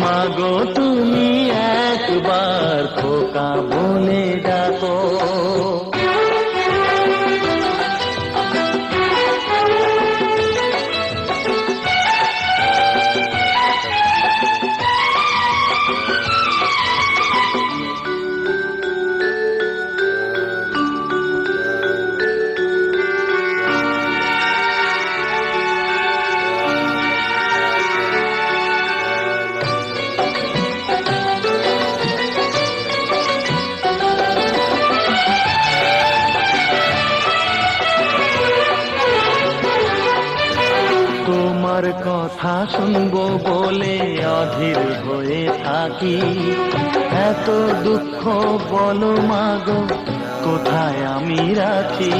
মাগো তুমি একবার খোকা বলে তোমার কথা শুনব বলে অধীর হয়ে থাকি। এত দুঃখ বলো মাগো কোথায় আমি রাখি?